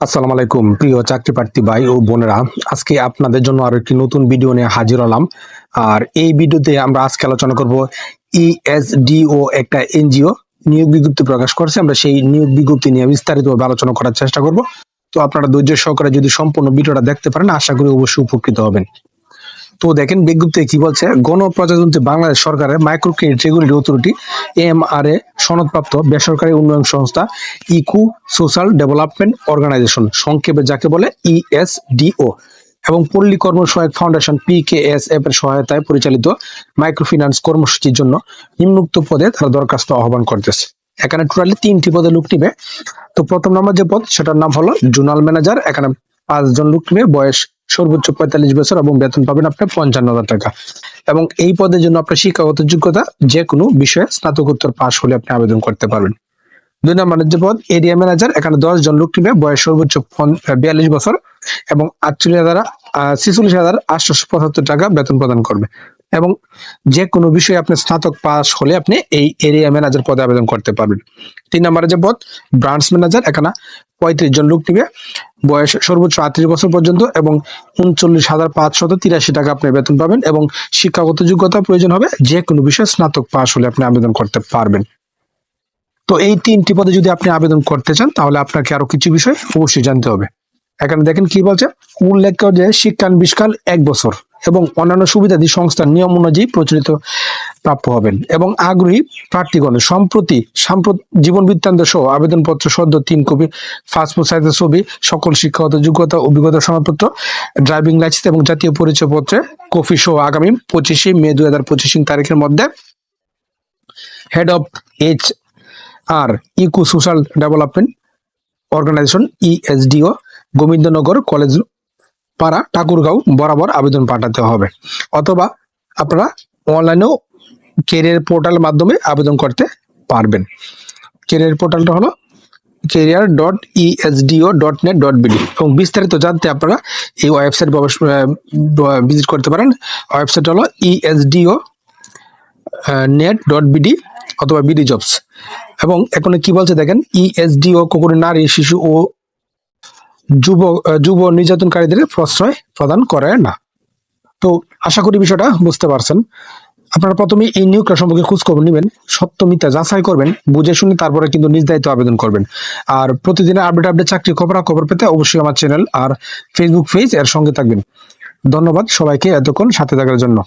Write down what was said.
আসসালামু আলাইকুম, প্রিয় চাকরি প্রার্থী ভাই ও বোনেরা। আজকে আপনাদের জন্য আরও একটি নতুন ভিডিও নিয়ে হাজির হলাম। আর এই ভিডিওতে আমরা আজকে আলোচনা করব E ইএসডিও একটা এনজিও নিয়োগ বিজ্ঞপ্তি প্রকাশ করছে। আমরা সেই নিয়োগ বিজ্ঞপ্তি নিয়ে বিস্তারিতভাবে আলোচনা করার চেষ্টা করব। তো আপনারা ধৈর্য সহকারে যদি সম্পূর্ণ ভিডিওটা দেখতে পারেন, আশা করি অবশ্যই উপকৃত হবেন। তো দেখেন বিজ্ঞপ্তি কি বলছে? গণপ্রজাতন্ত্রী বাংলাদেশ সরকারের micro credit regulatory authority M R A সনদপ্রাপ্ত বেসরকারি উন্নয়ন সংস্থা ইকু সোশ্যাল ডেভেলপমেন্ট অর্গানাইজেশন, সংক্ষেপে যাকে বলে ইএসডিও এবং পল্লী কর্ম সহায়ক ফাউন্ডেশন পিকেএসএফ এর সহায়তায় পরিচালিত মাইক্রোফিন্যান্স কর্মসূচির জন্য নিম্নোক্ত পদে তারা দরখাস্ত আহ্বান করতেছে। এখানে টোটালি তিনটি পদে লোক নিবে। তো প্রথম নম্বর যে পদ, সেটার নাম হলো জোনাল ম্যানেজার। এখানে পাঁচজন লোক নিবে। বয়স সর্বোচ্চ পঁয়তাল্লিশ বছর এবং বেতন পাবেন আপনি পঞ্চান্ন হাজার টাকা। এবং এই পদের জন্য আপনার শিক্ষাগত যোগ্যতা যে কোনো বিষয়ে স্নাতকোত্তর পাশ হলে আপনি আবেদন করতে পারবেন। দুই নম্বরের যে পদ এরিয়া ম্যানেজার এখানে দশ জন লোক নিবে, বয়স সর্বোচ্চ বিয়াল্লিশ বছর এবং আটচল্লিশ হাজার ছেচল্লিশ হাজার আটশো পঁচাত্তর টাকা বেতন প্রদান করবে। এবং যে কোনো বিষয়ে আপনি স্নাতক পাস হলে আপনি এই এরিয়া ম্যানেজার পদে আবেদন করতে পারবেন। তিন নম্বরের যে পদ ব্রাঞ্চ ম্যানেজার এখানে পঁয়ত্রিশ জন লোক নিবে। বয়স সর্বোচ্চ আটত্রিশ বছর পর্যন্ত এবং উনচল্লিশ হাজার পাঁচশত তিরাশি টাকা আপনি বেতন পাবেন এবং শিক্ষাগত যোগ্যতা প্রয়োজন হবে যে কোনো বিষয়ে স্নাতক পাস হলে আপনি আবেদন করতে পারবেন। তো এই তিনটি পদে যদি আপনি আবেদন করতে চান, তাহলে আপনাকে আরও কিছু বিষয় অবশ্যই জানতে হবে। এখানে দেখেন কি বলছে? উল্লেখ্য যে শিক্ষানবিষ্কাল এক বছর এবং অন্যান্য সুবিধাদি সংস্থার নিয়ম অনুযায়ী প্রচলিত প্রাপ্য হবেন এবং আগ্রহী প্রার্থীগণ, সম্প্রতি সাম্প্রত জীবন বৃত্তান্ত সহ আবেদনপত্র সদ্য তিন কপি, পাসপোর্ট সাইজের ছবি, সকল শিক্ষাগত যোগ্যতা, অভিজ্ঞতা সনদপত্র ড্রাইভিং লাইসেন্স এবং জাতীয় পরিচয় পত্রে কপি সহ আগামী পঁচিশে মে দুই হাজার পঁচিশ তারিখের মধ্যে head of H R eco social development organisation ESDO Gobindanagar college, পাড়া, ঠাকুরগাঁও, বরাবর আবেদন পাঠাতে হবে। অথবা আপনারা অনলাইনেও কেরিয়ার পোর্টাল মাধ্যমে আবেদন করতে পারবেন। কেরিয়ার পোর্টালটা হলো career dot ESDO dot net dot BD এবং বিস্তারিত জানতে আপনারা এই ওয়েবসাইট ভিজিট করতে পারেন। ওয়েবসাইট হলো E ESDO net dot BD অথবা বিডি জবস এবং এখন কি বলছে দেখেন E ইএসডিও কখনো নারী, শিশু ও যুব যুব নির্যাতনকারীদের প্রশ্রয় প্রদান করে না। তো আশা করি বিষয়টা বুঝতে পারছেন। আপনারা প্রথমে এই নিয়োগটা সম্পর্কে খোঁজ খবর নেবেন সত্য মিথ্যা যাচাই করবেন, বুঝে শুনে তারপরে কিন্তু নিজ দায়িত্ব আবেদন করবেন। আর প্রতিদিনের আপডেট আপডেট চাকরি খবর খবর পেতে অবশ্যই আমার চ্যানেল আর ফেসবুক পেজ এর সঙ্গে থাকবেন। ধন্যবাদ সবাইকে এতক্ষণ সাথে থাকার জন্য।